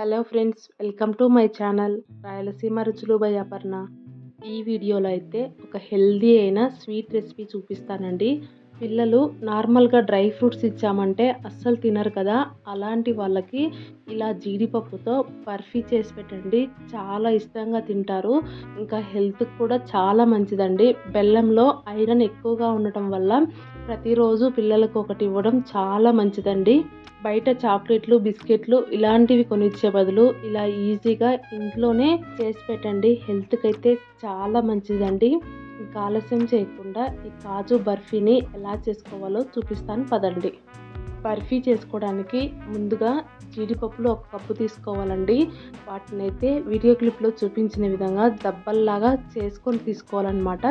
Hello friends welcome to my channel Rayalaseema Ruchulu by Aparna. ఈ వీడియోలో అయితే ఒక హెల్దీ అయిన స్వీట్ రెసిపీ చూపిస్తానండి. పిల్లలు నార్మల్గా డ్రై ఫ్రూట్స్ ఇచ్చామంటే అస్సలు తినరు కదా. అలాంటి వాళ్ళకి ఇలా జీడిపప్పుతో బర్ఫీ చేసి పెట్టండి. చాలా ఇష్టంగా తింటారు. ఇంకా హెల్త్కి కూడా చాలా మంచిదండి. బెల్లంలో ఐరన్ ఎక్కువగా ఉండటం వల్ల ప్రతిరోజు పిల్లలకు ఒకటి ఇవ్వడం చాలా మంచిదండి. బయట చాక్లెట్లు బిస్కెట్లు ఇలాంటివి కొనిచ్చే బదులు ఇలా ఈజీగా ఇంట్లోనే చేసి పెట్టండి. హెల్త్కి అయితే చాలా మంచిదండి. ఇంకా ఆలస్యం చేయకుండా ఈ కాజు బర్ఫీని ఎలా చేసుకోవాలో చూపిస్తాను పదండి. బర్ఫీ చేసుకోవడానికి ముందుగా జీడిపప్పులు ఒక కప్పు తీసుకోవాలండి. వాటిని అయితే వీడియో క్లిప్లో చూపించిన విధంగా దబ్బల్లాగా చేసుకొని తీసుకోవాలన్నమాట.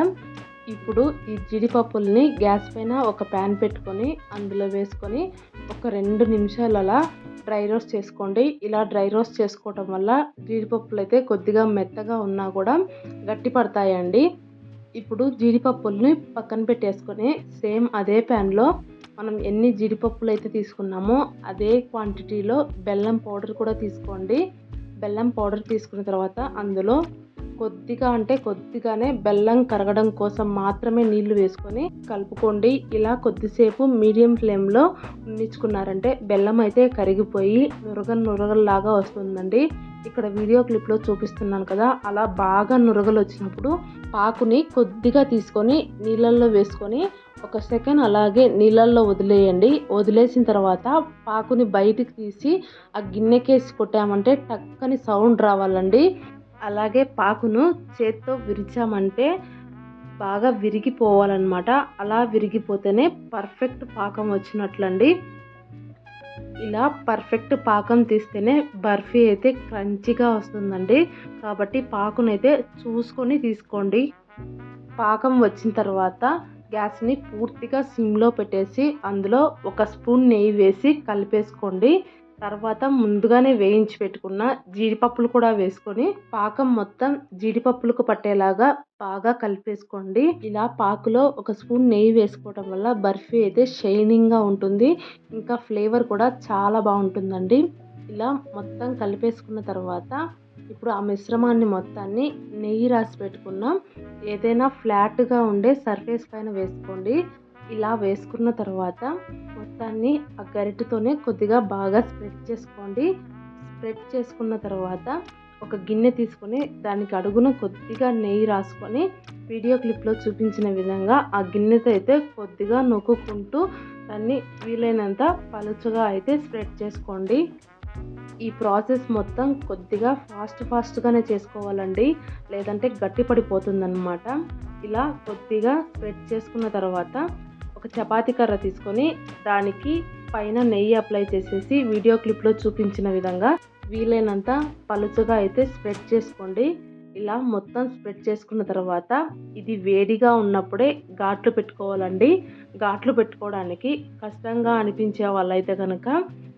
ఇప్పుడు ఈ జీడిపప్పుల్ని గ్యాస్ పైన ఒక ప్యాన్ పెట్టుకొని అందులో వేసుకొని ఒక రెండు నిమిషాలు అలా డ్రై రోస్ట్ చేసుకోండి. ఇలా డ్రై రోస్ట్ చేసుకోవటం వల్ల జీడిపప్పులు అయితే కొద్దిగా మెత్తగా ఉన్నా కూడా గట్టి పడతాయండి ఇప్పుడు జీడిపప్పుల్ని పక్కన పెట్టేసుకొని సేమ్ అదే ప్యాన్లో మనం ఎన్ని జీడిపప్పులు అయితే తీసుకున్నామో అదే క్వాంటిటీలో బెల్లం పౌడర్ కూడా తీసుకోండి. బెల్లం పౌడర్ తీసుకున్న తర్వాత అందులో కొద్దిగా అంటే కొద్దిగానే బెల్లం కరగడం కోసం మాత్రమే నీళ్ళు వేసుకొని కలుపుకోండి. ఇలా కొద్దిసేపు మీడియం ఫ్లేమ్లో ఉండించుకున్నారంటే బెల్లం అయితే కరిగిపోయి నురగ నురగల్లాగా వస్తుందండి. ఇక్కడ వీడియో క్లిప్లో చూపిస్తున్నాను కదా అలా బాగా నురగలు వచ్చినప్పుడు పాకుని కొద్దిగా తీసుకొని నీళ్ళల్లో వేసుకొని ఒక సెకండ్ అలాగే నీళ్ళల్లో వదిలేయండి. వదిలేసిన తర్వాత పాకుని బయటికి తీసి ఆ గిన్నెకేసి కొట్టామంటే టక్కని సౌండ్ రావాలండి. అలాగే పాకును చేత్తో విరిచామంటే బాగా విరిగిపోవాలన్నమాట. అలా విరిగిపోతేనే పర్ఫెక్ట్ పాకం వచ్చినట్లండి. ఇలా పర్ఫెక్ట్ పాకం తీస్తేనే బర్ఫీ అయితే క్రంచిగా వస్తుందండి. కాబట్టి పాకునైతే చూసుకొని తీసుకోండి. పాకం వచ్చిన తర్వాత గ్యాస్ని పూర్తిగా సిమ్లో పెట్టేసి అందులో ఒక స్పూన్ నెయ్యి వేసి కలిపేసుకోండి. తర్వాత ముందుగానే వేయించి పెట్టుకున్న జీడిపప్పులు కూడా వేసుకొని పాకం మొత్తం జీడిపప్పులకు పట్టేలాగా బాగా కలిపేసుకోండి. ఇలా పాకులో ఒక స్పూన్ నెయ్యి వేసుకోవడం వల్ల బర్ఫీ అయితే షైనింగ్గా ఉంటుంది. ఇంకా ఫ్లేవర్ కూడా చాలా బాగుంటుందండి. ఇలా మొత్తం కలిపేసుకున్న తర్వాత ఇప్పుడు ఆ మిశ్రమాన్ని మొత్తాన్ని నెయ్యి రాసి పెట్టుకున్నాం. ఏదైనా ఫ్లాట్గా ఉండే సర్ఫేస్ పైన వేసుకోండి. ఇలా వేసుకున్న తర్వాత మొత్తాన్ని ఆ గరిటెతోనే కొద్దిగా బాగా స్ప్రెడ్ చేసుకోండి. స్ప్రెడ్ చేసుకున్న తర్వాత ఒక గిన్నె తీసుకొని దానికి అడుగున కొద్దిగా నెయ్యి రాసుకొని వీడియో క్లిప్లో చూపించిన విధంగా ఆ గిన్నెతో అయితే కొద్దిగా నొక్కుంటూ దాన్ని వీలైనంత పలుచగా అయితే స్ప్రెడ్ చేసుకోండి. ఈ ప్రాసెస్ మొత్తం కొద్దిగా ఫాస్ట్ ఫాస్ట్గానే చేసుకోవాలండి. లేదంటే గట్టి పడిపోతుందన్నమాట ఇలా కొద్దిగా స్ప్రెడ్ చేసుకున్న తర్వాత ఒక చపాతీ కర్ర తీసుకొని దానికి పైన నెయ్యి అప్లై చేసేసి వీడియో క్లిప్లో చూపించిన విధంగా వీలైనంత పలుచగా అయితే స్ప్రెడ్ చేసుకోండి. ఇలా మొత్తం స్ప్రెడ్ చేసుకున్న తర్వాత ఇది వేడిగా ఉన్నప్పుడే ఘాట్లు పెట్టుకోవాలండి. ఘాట్లు పెట్టుకోవడానికి కష్టంగా అనిపించే వాళ్ళైతే కనుక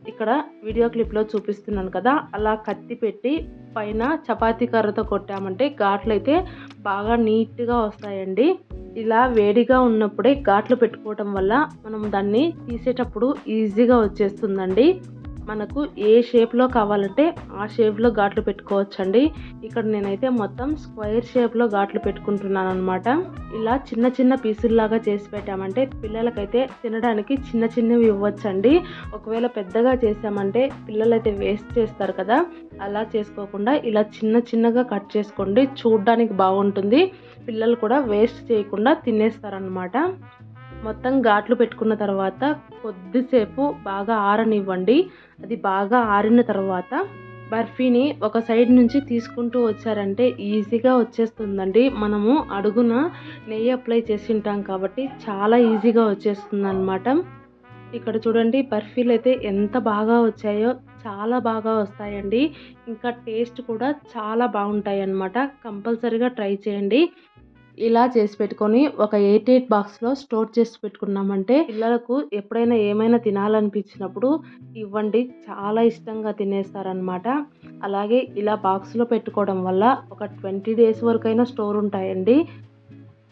ఇక్కడ వీడియో క్లిప్లో చూపిస్తున్నాను కదా అలా కత్తి పెట్టి పైన చపాతీ కర్రతో కొట్టామంటే ఘాట్లు అయితే బాగా నీట్గా వస్తాయండి. ఇలా వేడిగా ఉన్నప్పుడే ఘాట్లు పెట్టుకోవటం వల్ల మనం దాన్ని తీసేటప్పుడు ఈజీగా వచ్చేస్తుందండి. మనకు ఏ షేప్లో కావాలంటే ఆ షేప్లో ఘాట్లు పెట్టుకోవచ్చండి. ఇక్కడ నేనైతే మొత్తం స్క్వైర్ షేప్లో ఘాట్లు పెట్టుకుంటున్నాను అనమాట ఇలా చిన్న చిన్న పీసుల్లాగా చేసి పెట్టామంటే పిల్లలకైతే తినడానికి చిన్న చిన్నవి ఇవ్వచ్చండి. ఒకవేళ పెద్దగా చేసామంటే పిల్లలైతే వేస్ట్ చేస్తారు కదా. అలా చేసుకోకుండా ఇలా చిన్న చిన్నగా కట్ చేసుకోండి. చూడ్డానికి బాగుంటుంది. పిల్లలు కూడా వేస్ట్ చేయకుండా తినేస్తారనమాట మొత్తం ఘాట్లు పెట్టుకున్న తర్వాత కొద్దిసేపు బాగా ఆరనివ్వండి. అది బాగా ఆరిన తర్వాత బర్ఫీని ఒక సైడ్ నుంచి తీసుకుంటూ వచ్చారంటే ఈజీగా వచ్చేస్తుందండి. మనము అడుగున నెయ్యి అప్లై చేసి ఉంటాం కాబట్టి చాలా ఈజీగా వచ్చేస్తుంది అనమాట ఇక్కడ చూడండి బర్ఫీలు అయితే ఎంత బాగా వచ్చాయో చాలా బాగా వస్తాయండి. ఇంకా టేస్ట్ కూడా చాలా బాగుంటాయి అన్నమాట కంపల్సరీగా ట్రై చేయండి. ఇలా చేసి పెట్టుకొని ఒక ఎయిట్ ఎయిట్ బాక్స్లో స్టోర్ చేసి పెట్టుకున్నామంటే పిల్లలకు ఎప్పుడైనా ఏమైనా తినాలనిపించినప్పుడు ఇవ్వండి చాలా ఇష్టంగా తినేస్తారనమాట అలాగే ఇలా బాక్స్లో పెట్టుకోవడం వల్ల ఒక ట్వంటీ డేస్ వరకైనా స్టోర్ ఉంటాయండి.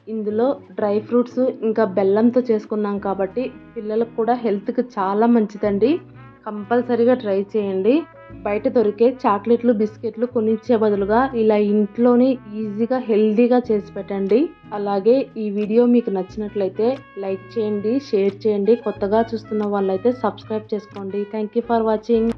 ఇందులో డ్రై ఫ్రూట్స్ ఇంకా బెల్లంతో చేసుకున్నాం కాబట్టి పిల్లలకు కూడా హెల్త్కి చాలా మంచిదండి. కంపల్సరీగా ట్రై చేయండి. బయట దొరికే చాక్లెట్లు బిస్కెట్లు కొనిచ్చే బదులుగా ఇలా ఇంట్లోనే ఈజీగా హెల్దీగా చేసి పెట్టండి. అలాగే ఈ వీడియో మీకు నచ్చినట్లయితే లైక్ చేయండి షేర్ చేయండి. కొత్తగా చూస్తున్న వాళ్ళైతే సబ్స్క్రైబ్ చేసుకోండి. Thank you for watching.